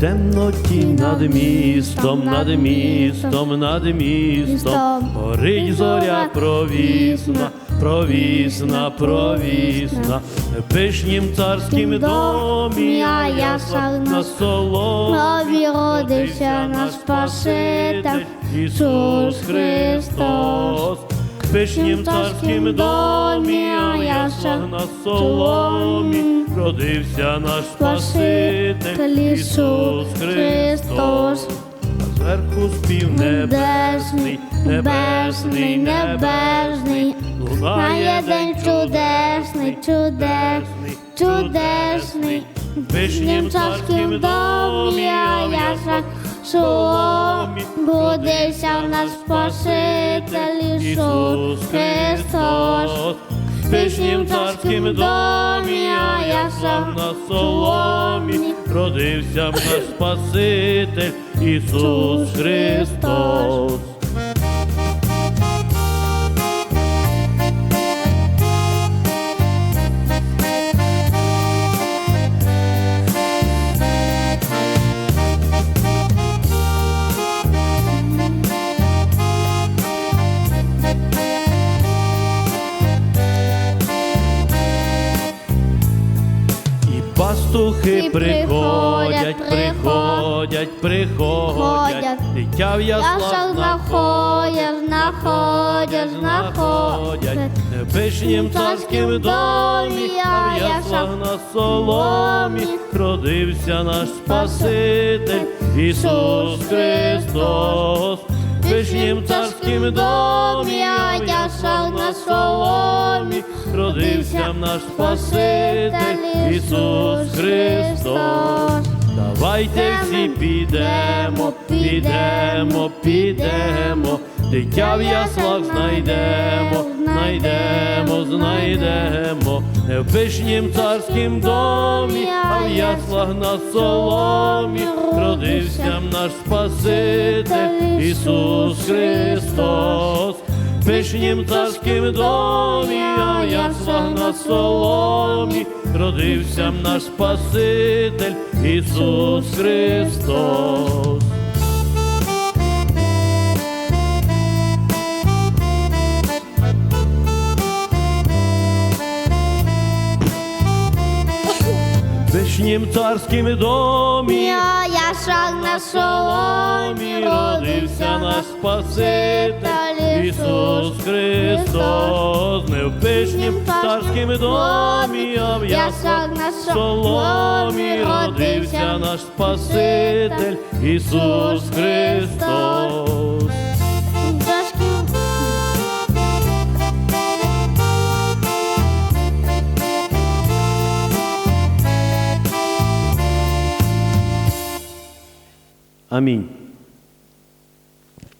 темноті над містом, над містом, над містом, горить зоря провісна, провісна, провісна, в пишнім царськім домі, а я сам на соломі, родився наш Спаситель Ісус Христос. В пишнім царськім домі, а я сам на соломі, родився наш Спаситель Ісус Христос. А зверху спів небесний, небесний, небесний, Лунає день чудесний, чудесний, чудесний. в пишнім царським домі, а я сам соломі, Будився наш Спаситель Ісус Христос. В пишнім царським домі, а я сам на соломі, родився наш Спаситель Ісус Христос. І приходять, приходять, приходять, дитя в яслах знаходять, знаходять, знаходять. В пишнім царським домі, а в яслах на соломі, родився наш Спаситель. Ісус Христос. В пишнім царським домі, а на соломі, родився наш Спаситель Ісус Христос. Давайте всі підемо, підемо, підемо, дитя в яслах знайдемо, знайдемо, знайдемо, не в пишнім царськім домі, а в яслах на соломі, родився наш Спаситель Ісус Христос. В пишнім царським домі, а в яслах на соломі, родився наш Спаситель Ісус Христос. Пишнім царським домі, Я, я шаг на соломі, родився наш Спаситель. Ісус Христос, не в пишнім царським домі, а на соломі родився наш Спаситель. Ісус Христос. Amém.